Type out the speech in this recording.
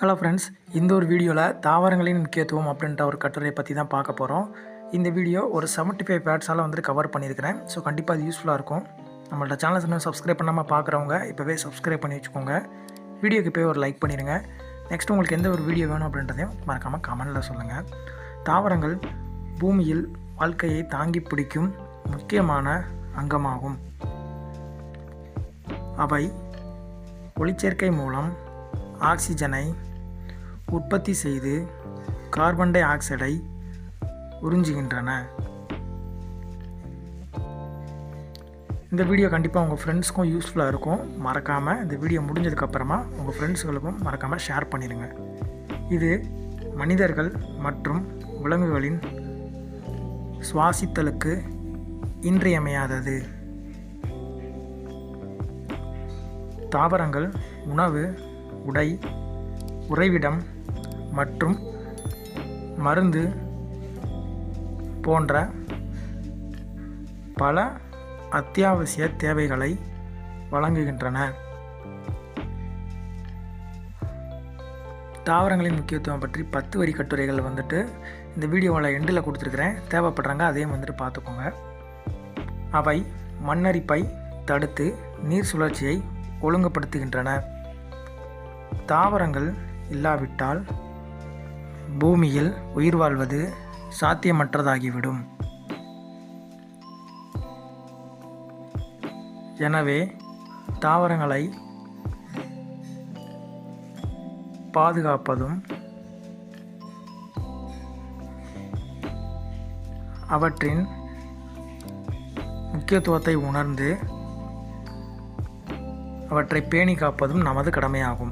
Hello friends இந்த ஒரு வீடியோவில் தாவரங்களின் முக்கியத்துவம் அப்படின்ற ஒரு கட்டுரையை பற்றி தான் பார்க்க போகிறோம் இந்த வீடியோ ஒரு 75 ஃபைவ் பேட்ஸால் வந்துட்டு கவர் பண்ணியிருக்கிறேன். ஸோ கண்டிப்பாக அது யூஸ்ஃபுல்லாக இருக்கும். நம்மள்ட்ட சேனல்ஸ் இன்னும் சப்ஸ்கிரைப் பண்ணாமல் பார்க்குறவங்க இப்போவே சப்ஸ்கிரைப் பண்ணி வச்சுக்கோங்க. வீடியோக்கு போய் ஒரு லைக் பண்ணிடுங்க நெக்ஸ்ட் உங்களுக்கு எந்த ஒரு வீடியோ வேணும் அப்படின்றதையும் மறக்காமல் கமெண்டில் சொல்லுங்கள் தாவரங்கள் பூமியில் வாழ்க்கையை தாங்கி பிடிக்கும் முக்கியமான அங்கமாகும். அவை ஒளிச்சேர்க்கை மூலம் ஆக்சிஜனை உற்பத்தி செய்து கார்பன் டை ஆக்சைடை உறிஞ்சுகின்றன. இந்த வீடியோ கண்டிப்பாக உங்கள் ஃப்ரெண்ட்ஸ்க்கும் யூஸ்ஃபுல்லாக இருக்கும். மறக்காமல் இந்த வீடியோ முடிஞ்சதுக்கப்புறமா உங்கள் ஃப்ரெண்ட்ஸுகளுக்கும் மறக்காமல் ஷேர் பண்ணிடுங்க இது மனிதர்கள் மற்றும் விலங்குகளின் சுவாசித்தலுக்கு இன்றியமையாதது. தாவரங்கள் உணவு உடை உறைவிடம் மற்றும் மருந்து போன்ற பல அத்தியாவசிய தேவைகளை வழங்குகின்றன. தாவரங்களின் முக்கியத்துவம் பற்றி பத்து வரி கட்டுரைகள் வந்துட்டு இந்த வீடியோவில் எண்டில் கொடுத்துருக்குறேன். தேவைப்படுறாங்க அதையும் வந்துட்டு பார்த்துக்கோங்க. அவை மண்ணரிப்பை தடுத்து நீர் சுழற்சியை ஒழுங்குபடுத்துகின்றன. தாவரங்கள் இல்லாவிட்டால் பூமியில் உயிர் வாழ்வது சாத்தியமற்றதாகிவிடும். எனவே தாவரங்களை பாதுகாப்பதும் அவற்றின் முக்கியத்துவத்தை உணர்ந்து அவற்றை பேணி காப்பதும் நமது கடமையாகும்.